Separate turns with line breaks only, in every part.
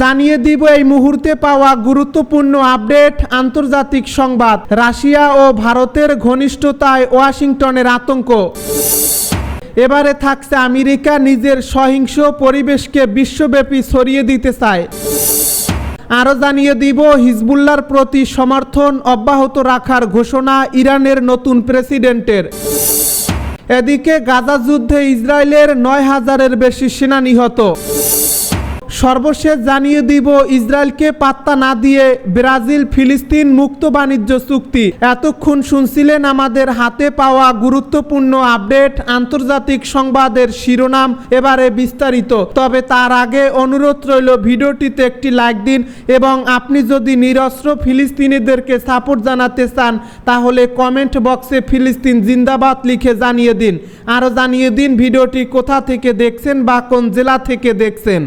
জানিয়ে দিব এই মুহূর্তে পাওয়া গুরুত্বপূর্ণ আপডেট, আন্তর্জাতিক সংবাদ। রাশিয়া ও ভারতের ঘনিষ্ঠতায় ওয়াশিংটনের আতঙ্ক। এবারে থাকছে আমেরিকা নিজের সহিংস পরিবেশকে বিশ্বব্যাপী ছড়িয়ে দিতে চায়। আরও জানিয়ে দিব হিজবুল্লার প্রতি সমর্থন অব্যাহত রাখার ঘোষণা ইরানের নতুন প্রেসিডেন্টের। এদিকে গাজা যুদ্ধে ইসরায়েলের নয় হাজারের বেশি সেনা নিহত সর্বশেষ জানিয়ে দিব, ইসরায়েলকে পাত্তা না দিয়ে ব্রাজিল ফিলিস্তিন মুক্ত বাণিজ্য চুক্তি। এতক্ষণ শুনছিলেন আমাদের হাতে পাওয়া গুরুত্বপূর্ণ আপডেট, আন্তর্জাতিক সংবাদের শিরোনাম এবারে বিস্তারিত। তবে তার আগে অনুরোধ রইল, ভিডিওটিতে একটি লাইক দিন এবং আপনি যদি নিরস্ত্র ফিলিস্তিনিদেরকে সাপোর্ট জানাতে চান, তাহলে কমেন্ট বক্সে ফিলিস্তিন জিন্দাবাদ লিখে জানিয়ে দিন। আরও জানিয়ে দিন ভিডিওটি কোথা থেকে দেখছেন বা কোন জেলা থেকে দেখছেন।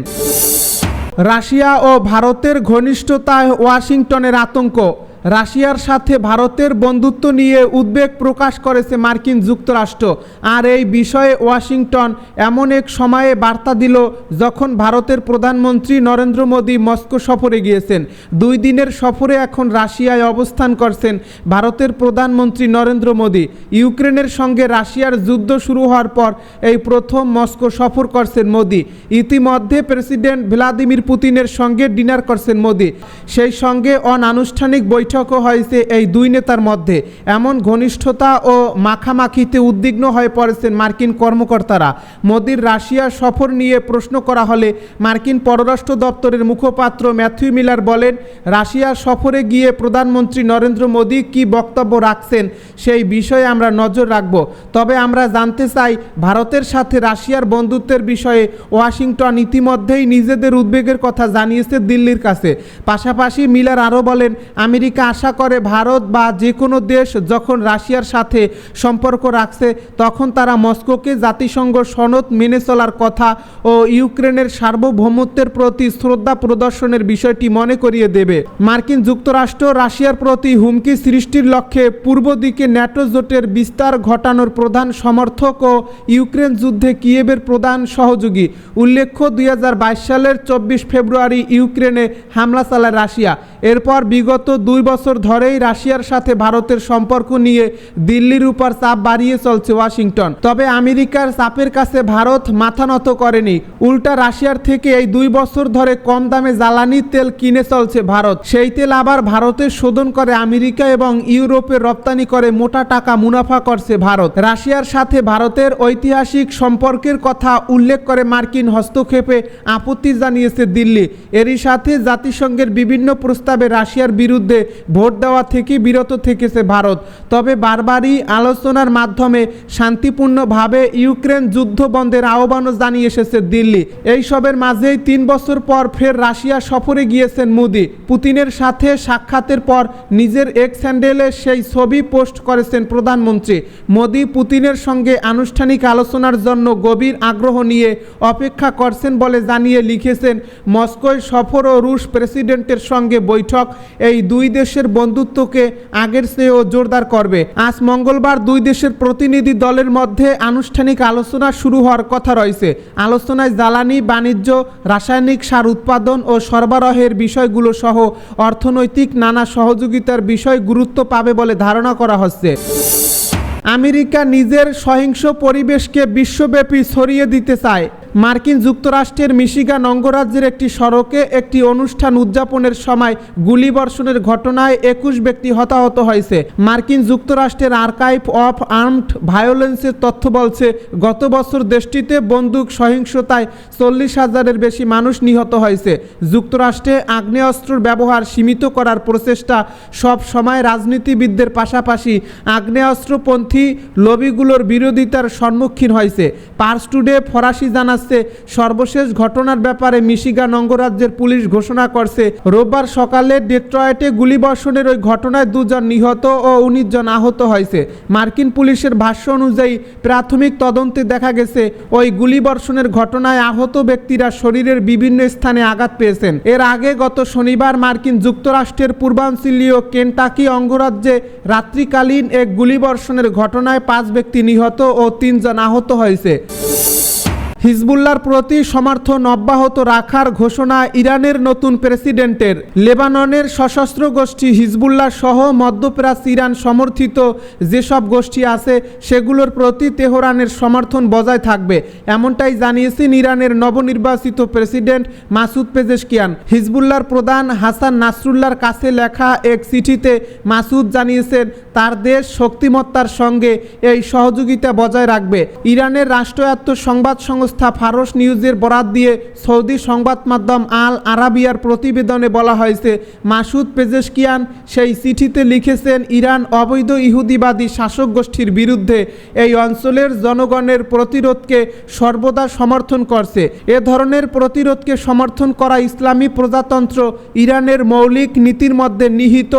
রাশিয়া ও ভারতের ঘনিষ্ঠতায় ওয়াশিংটনের আতঙ্ক। রাশিয়ার সাথে ভারতের বন্ধুত্ব নিয়ে উদ্বেগ প্রকাশ করেছে মার্কিন যুক্তরাষ্ট্র। আর এই বিষয়ে ওয়াশিংটন এমন এক সময়ে বার্তা দিল যখন ভারতের প্রধানমন্ত্রী নরেন্দ্র মোদী মস্কো সফরে গিয়েছেন। দুই দিনের সফরে এখন রাশিয়ায় অবস্থান করছেন ভারতের প্রধানমন্ত্রী নরেন্দ্র মোদী। ইউক্রেনের সঙ্গে রাশিয়ার যুদ্ধ শুরু হওয়ার পর এই প্রথম মস্কো সফর করছেন মোদী। ইতিমধ্যে প্রেসিডেন্ট ভ্লাদিমির পুতিনের সঙ্গে ডিনার করছেন মোদী। সেই সঙ্গে অনানুষ্ঠানিক বৈঠকও হয়েছে এই দুই নেতার মধ্যে। এমন ঘনিষ্ঠতা ও মাখামাখিতে উদ্বিগ্ন হয়ে পড়েছেন মার্কিন কর্মকর্তারা। মোদির রাশিয়া সফর নিয়ে প্রশ্ন করা হলে মার্কিন পররাষ্ট্র দপ্তরের মুখপাত্র ম্যাথিউ মিলার বলেন, রাশিয়া সফরে গিয়ে প্রধানমন্ত্রী নরেন্দ্র মোদী কি বক্তব্য রাখছেন সেই বিষয়ে আমরা নজর রাখব। তবে আমরা জানতে চাই, ভারতের সাথে রাশিয়ার বন্ধুত্বের বিষয়ে ওয়াশিংটন ইতিমধ্যেই নিজেদের উদ্বেগের কথা জানিয়েছে দিল্লির কাছে। পাশাপাশি মিলার আরও বলেন, আমেরিকা আশা করে ভারত বা যে কোনো দেশ যখন রাশিয়ার সাথে সম্পর্ক রাখছে, তখন তারা মস্কোকে জাতিসংঘ সনদ মেনে চলার কথা ও ইউক্রেনের সার্বভৌমত্বের প্রতি শ্রদ্ধা প্রদর্শনের বিষয়টি মনে করিয়ে দেবে। মার্কিন যুক্তরাষ্ট্র রাশিয়ার প্রতি হুমকি সৃষ্টির লক্ষ্যে পূর্ব দিকে ন্যাটো জোটের বিস্তার ঘটানোর প্রধান সমর্থক ও ইউক্রেন যুদ্ধে কিয়েবের প্রধান সহযোগী। উল্লেখ্য, দুই হাজার বাইশ সালের চব্বিশ ফেব্রুয়ারি ইউক্রেনে হামলা চালায় রাশিয়া। এরপর বিগত দুই বছর ধরেই রাশিয়ার সাথে ভারতের সম্পর্ক নিয়ে দিল্লির উপর চাপ বাড়িয়ে চলছে ওয়াশিংটন। তবে আমেরিকার চাপের কাছে ভারত মাথা নত করেনি। উল্টা রাশিয়ার থেকে এই দুই বছর ধরে কম দামে জ্বালানি তেল কিনে চলছে ভারত। সেই তেল আবার ভারতে শোধন করে আমেরিকা এবং ইউরোপে রপ্তানি করে মোটা টাকা মুনাফা করছে ভারত। রাশিয়ার সাথে ভারতের ঐতিহাসিক সম্পর্কের কথা উল্লেখ করে মার্কিন হস্তক্ষেপে আপত্তি জানিয়েছে দিল্লি। এরই সাথে জাতিসংঘের বিভিন্ন প্রস্তাবে রাশিয়ার বিরুদ্ধে ভোট দেওয়া থেকে বিরত থেকেছে ভারত। তবে বারবারই আলোচনার মাধ্যমে শান্তিপূর্ণভাবে ইউক্রেন যুদ্ধ বন্ধের আহ্বানও জানিয়ে এসেছে দিল্লি। এইসবের মাঝেই তিন বছর পর ফের রাশিয়া সফরে গিয়েছেন মোদি। পুতিনের সাথে সাক্ষাতের পর নিজের এক হ্যান্ডেলে সেই ছবি পোস্ট করেছেন প্রধানমন্ত্রী। মোদি পুতিনের সঙ্গে আনুষ্ঠানিক আলোচনার জন্য গভীর আগ্রহ নিয়ে অপেক্ষা করছেন বলে জানিয়ে লিখেছেন, মস্কোয় সফর ও রুশ প্রেসিডেন্টের সঙ্গে বৈঠক। এই দুই দেশের বন্ধুত্বকে আগের চেয়েও জোরদার করবে। আজ মঙ্গলবার দুই দেশের প্রতিনিধি দলের মধ্যে আনুষ্ঠানিক আলোচনা শুরু হওয়ার কথা রয়েছে। আলোচনায় জ্বালানি, বাণিজ্য, রাসায়নিক সার উৎপাদন ও সরবরাহের বিষয়গুলো সহ অর্থনৈতিক নানা সহযোগিতার বিষয় গুরুত্ব পাবে বলে ধারণা করা হচ্ছে। আমেরিকা নিজের সহিংস পরিবেশকে বিশ্বব্যাপী ছড়িয়ে দিতে চায়। মার্কিন যুক্তরাষ্ট্রের মিশিগান অঙ্গরাজ্যের একটি সড়কে একটি অনুষ্ঠান উদযাপনের সময় গুলিবর্ষণের ঘটনায় একুশ ব্যক্তি হতাহত হয়েছে। মার্কিন যুক্তরাষ্ট্রের আর্কাইভ অফ আর্মড ভায়োলেন্সের তথ্য বলছে, গত বছর দেশটিতে বন্দুক সহিংসতায় চল্লিশ হাজারের বেশি মানুষ নিহত হয়েছে। যুক্তরাষ্ট্রে আগ্নেয়াস্ত্রের ব্যবহার সীমিত করার প্রচেষ্টা সব সময় রাজনীতিবিদদের পাশাপাশি আগ্নেয়াস্ত্রপন্থী লবিগুলোর বিরোধিতার সম্মুখীন হয়েছে। পার্স টুডে ফরাসি জানাচ্ছে সর্বশেষ ঘটনার ব্যাপারে মিশিগান অঙ্গরাজ্যের পুলিশ ঘোষণা করছে। রোববার সকালে ডেট্রয়েটে গুলিবর্ষণের ওই ঘটনায় দুজন নিহত ও উনিশ জন আহত হয়েছে। মার্কিন পুলিশের ভাষ্য অনুযায়ী প্রাথমিক তদন্তে দেখা গেছে, ওই গুলিবর্ষণের ঘটনায় আহত ব্যক্তিরা শরীরের বিভিন্ন স্থানে আঘাত পেয়েছেন। এর আগে গত শনিবার মার্কিন যুক্তরাষ্ট্রের পূর্বাঞ্চলীয় কেন্টাকি অঙ্গরাজ্যে রাত্রিকালীন এক গুলিবর্ষণের ঘটনায় পাঁচ ব্যক্তি নিহত ও তিনজন আহত হয়েছে। হিজবুল্লার প্রতি সমর্থন অব্যাহত রাখার ঘোষণা ইরানের নতুন প্রেসিডেন্টের। লেবাননের সশস্ত্র গোষ্ঠী হিজবুল্লাহ সহ মধ্যপ্রাচ্য ইরান সমর্থিত যেসব গোষ্ঠী আছে, সেগুলোর প্রতি তেহরানের সমর্থন বজায় থাকবে, এমনটাই জানিয়েছেন ইরানের নবনির্বাচিত প্রেসিডেন্ট মাসুদ পেজেশকিয়ান। হিজবুল্লাহর প্রধান হাসান নাসরুল্লাহর কাছে লেখা এক চিঠিতে মাসুদ জানিয়েছেন, তার দেশ শক্তিমত্তার সঙ্গে এই সহযোগিতা বজায় রাখবে। ইরানের রাষ্ট্রায়ত্ত সংবাদ সংস্থা ফারস নিউজের বরাত দিয়ে সৌদি সংবাদ মাধ্যম আল আরাবিয়ার প্রতিবেদনে বলা হয়েছে, মাসুদ পেজেশকিয়ান সেই চিঠিতে লিখেছেন, ইরান অবৈধ ইহুদিবাদী শাসক গোষ্ঠীর বিরুদ্ধে এই অঞ্চলের জনগণের প্রতিরোধকে সর্বদা সমর্থন করছে। এ ধরনের প্রতিরোধকে সমর্থন করা ইসলামী প্রজাতন্ত্র ইরানের মৌলিক নীতির মধ্যে নিহিত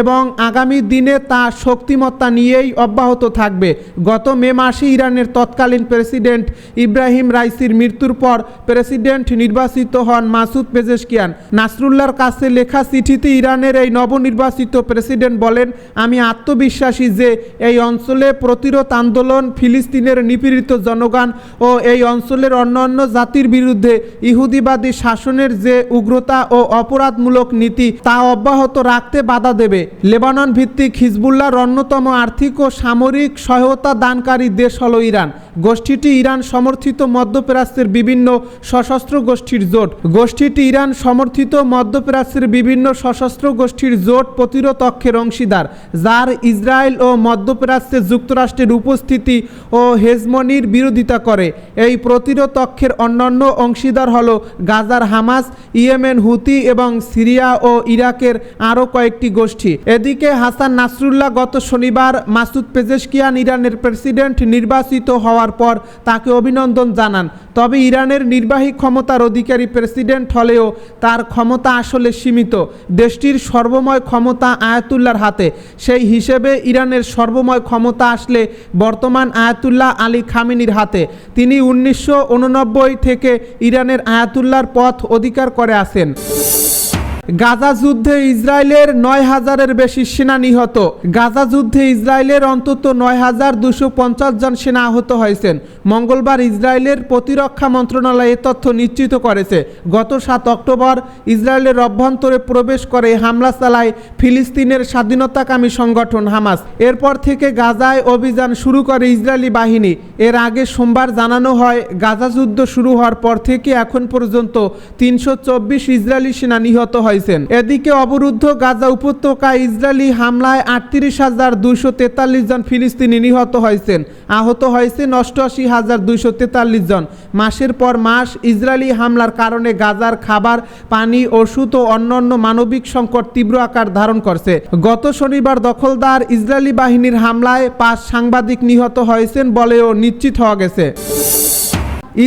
এবং আগামী দিনে তা শক্তিমত্তা নিয়েই অব্যাহত থাকবে। গত মে মাসে ইরানের তৎকালীন প্রেসিডেন্ট ইব্রাহিম রাইসির মৃত্যুর পর প্রেসিডেন্ট নির্বাচিত হন মাসুদ পেজেশকিয়ান। নাসরুল্লাহর কাছে লেখা চিঠিতে ইরানের এই নবনির্বাচিত প্রেসিডেন্ট বলেন, আমি আত্মবিশ্বাসী যে এই অঞ্চলে প্রতিরোধ আন্দোলন, ফিলিস্তিনের নিপীড়িত জনগণ ও এই অঞ্চলের অন্যান্য জাতির বিরুদ্ধে ইহুদিবাদী শাসনের যে উগ্রতা ও অপরাধমূলক নীতি তা অব্যাহত রাখতে বাধা দেবে। লেবানন ভিত্তিক হিজবুল্লাহর অন্যতম আর্থিক ও সামরিক সহায়তা দানকারী দেশ হল ইরান। গোষ্ঠীটি ইরান সমর্থিত মধ্যপ্রাচ্যের বিভিন্ন সশস্ত্র গোষ্ঠীর জোট। গোষ্ঠীটি ইরান সমর্থিত মধ্যপ্রাচ্যের বিভিন্ন সশস্ত্র গোষ্ঠীর জোট প্রতিরোধ অক্ষের অংশীদার, যার ইসরায়েল ও মধ্যপ্রাচ্যে যুক্তরাষ্ট্রের উপস্থিতি ও হেজমনির বিরোধিতা করে। এই প্রতিরোধ অক্ষের অন্যান্য অংশীদার হল গাজার হামাস, ইয়েমেন, হুতি এবং সিরিয়া ও ইরাকের আরও কয়েকটি গোষ্ঠী। এদিকে হাসান নাসরুল্লাহ গত শনিবার মাসুদ পেজেশকিয়ান ইরানের প্রেসিডেন্ট নির্বাচিত হওয়ার পর তাকে অভিনন্দন জানান। তবে ইরানের নির্বাহী ক্ষমতার অধিকারী প্রেসিডেন্ট হলেও তার ক্ষমতা আসলে সীমিত। দেশটির সর্বময় ক্ষমতা আয়াতুল্লার হাতে। সেই হিসেবে ইরানের সর্বময় ক্ষমতা আসলে বর্তমান আয়াতুল্লাহ আলী খামিনির হাতে। তিনি উনিশশো উননব্বই থেকে ইরানের আয়াতুল্লার পথ অধিকার করে আসেন। গাজা যুদ্ধে ইসরায়েলের নয় হাজারের বেশি সেনা নিহত। গাজা যুদ্ধে ইসরায়েলের অন্তত নয় হাজার দুশো পঞ্চাশ জন সেনা আহত হয়েছেন। মঙ্গলবার ইসরায়েলের প্রতিরক্ষা মন্ত্রণালয় এ তথ্য নিশ্চিত করেছে। গত সাত অক্টোবর ইসরায়েলের অভ্যন্তরে প্রবেশ করে হামলা চালায় ফিলিস্তিনের স্বাধীনতাকামী সংগঠন হামাস। এরপর থেকে গাজায় অভিযান শুরু করে ইসরায়েলি বাহিনী। এর আগে সোমবার জানানো হয়, গাজা যুদ্ধ শুরু হওয়ার পর থেকে এখন পর্যন্ত তিনশো চব্বিশ ইসরায়েলি সেনা নিহত হয়েছেন এদিকে অবরুদ্ধ গাজা উপত্যকায় ইসরায়েলি হামলায় আটত্রিশ হাজার দুইশো তেতাল্লিশ জন ফিলিস্তিনি নিহত হয়েছেন। আহত হয়েছেন অষ্টআশি হাজার দুইশো তেতাল্লিশ জন। মাসের পর মাস ইসরায়েলি হামলার কারণে গাজার খাবার, পানি, ওষুধ ও অন্যান্য মানবিক সংকট তীব্র আকার ধারণ করছে। গত শনিবার দখলদার ইসরায়েলি বাহিনীর হামলায় পাঁচ সাংবাদিক নিহত হয়েছেন বলেও নিশ্চিত হওয়া গেছে।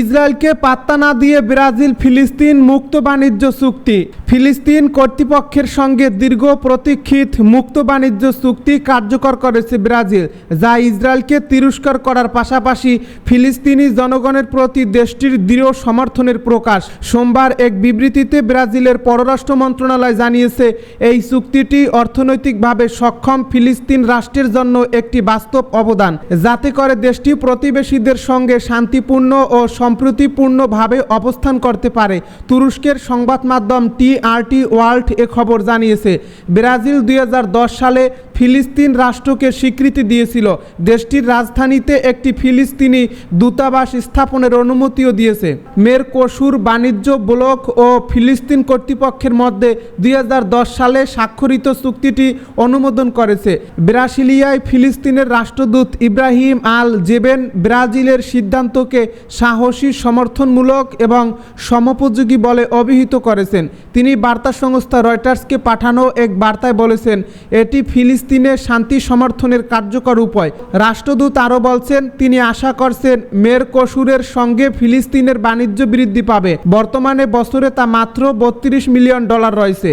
ইসরায়েলকে পাত্তা না দিয়ে ব্রাজিল ফিলিস্তিন মুক্ত বাণিজ্য চুক্তি। ফিলিস্তিন কর্তৃপক্ষের সঙ্গে দীর্ঘ প্রতীক্ষিত মুক্ত বাণিজ্য চুক্তি কার্যকর করেছে ব্রাজিল, যা ইসরায়েলকে তিরস্কার করার পাশাপাশি ফিলিস্তিনি জনগণের প্রতি দেশটির দৃঢ় সমর্থনের প্রকাশ। সোমবার এক বিবৃতিতে ব্রাজিলের পররাষ্ট্র মন্ত্রণালয় জানিয়েছে, এই চুক্তিটি অর্থনৈতিকভাবে সক্ষম ফিলিস্তিন রাষ্ট্রের জন্য একটি বাস্তব অবদান, যাতে করে দেশটি প্রতিবেশীদের সঙ্গে শান্তিপূর্ণ ও সম্প্রীতিপূর্ণভাবে অবস্থান করতে পারে। তুরস্কের সংবাদ মাধ্যম টিআরটি ওয়ার্ল্ড এ খবর জানিয়েছে। ব্রাজিল দুই হাজার দশ সালে ফিলিস্তিন রাষ্ট্রকে স্বীকৃতি দিয়েছিল। দেশটির রাজধানীতে একটি ফিলিস্তিনি দূতাবাস স্থাপনের অনুমতিও দিয়েছে। মের কসুর বাণিজ্য ব্লক ও ফিলিস্তিন কর্তৃপক্ষের মধ্যে দুই হাজার দশ সালে স্বাক্ষরিত চুক্তিটি অনুমোদন করেছে। ব্রাসিলিয়ায় ফিলিস্তিনের রাষ্ট্রদূত ইব্রাহিম আল জেবেন ব্রাজিলের সিদ্ধান্তকে সাহসী, সমর্থনমূলক এবং সমোপযোগী বলে অভিহিত করেছেন। তিনি বার্তা সংস্থা রয়টার্সকে পাঠানো এক বার্তায় বলেছেন, এটি ফিলিস্তিনের শান্তি সমর্থনের কার্যকর উপায়। রাষ্ট্রদূত আরও বলছেন, তিনি আশা করছেন মের কসুরের সঙ্গে ফিলিস্তিনের বাণিজ্য বৃদ্ধি পাবে। বর্তমানে বছরে তা মাত্র বত্রিশ মিলিয়ন ডলার রয়েছে।